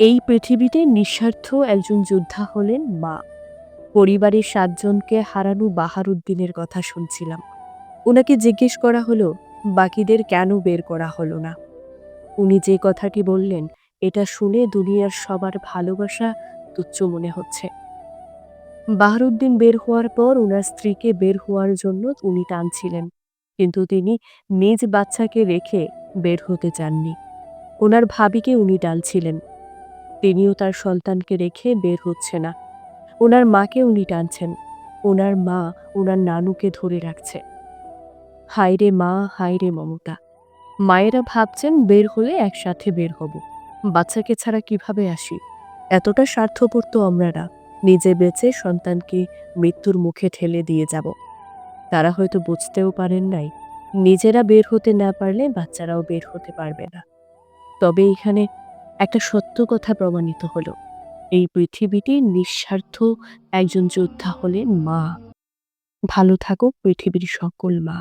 এই পৃথিবীতে নিঃস্বার্থ একজন যোদ্ধা হলেন মা। পরিবারের সাতজনকে হারানো বাহারুদ্দিনের কথা শুনছিলাম। ওনাকে জিজ্ঞেস করা হলো, বাকিদের কেন বের করা হলো না? উনি যে কথাটি বললেন, এটা শুনে দুনিয়ার সবার ভালোবাসা তুচ্ছ মনে হচ্ছে। বাহারুদ্দিন বের হওয়ার পর ওনার স্ত্রীকে বের হওয়ার জন্য উনি টানছিলেন, কিন্তু তিনি নিজ বাচ্চাকে রেখে বের হতে চাননি। ওনার ভাবিকে উনি টানছিলেন। তিনিও তার সন্তানকে রেখে বের হচ্ছে না। ওনার মাকে উনি টানছেন। ওনার মা ওনার নানুকে ধরে রাখছে। হায়রে মা, হায়রে মমতা। মায়েরা ভাবছেন বের হলে একসাথে বের হব। বাচ্চাকে ছাড়া কীভাবে আসি? এতটা স্বার্থপর তো আমরা না নিজে বেঁচে সন্তানকে মৃত্যুর মুখে ঠেলে দিয়ে যাব। তারা হয়তো বুঝতেও পারেন নাই। নিজেরা বের হতে না পারলে বাচ্চারাও বের হতে পারবে না। তবে এখানে একটা সত্য কথা প্রমাণিত হলো। এই পৃথিবীটি নিঃস্বার্থ একজন যোদ্ধা হলেন মা। ভালো থাকুক পৃথিবীর সকল মা।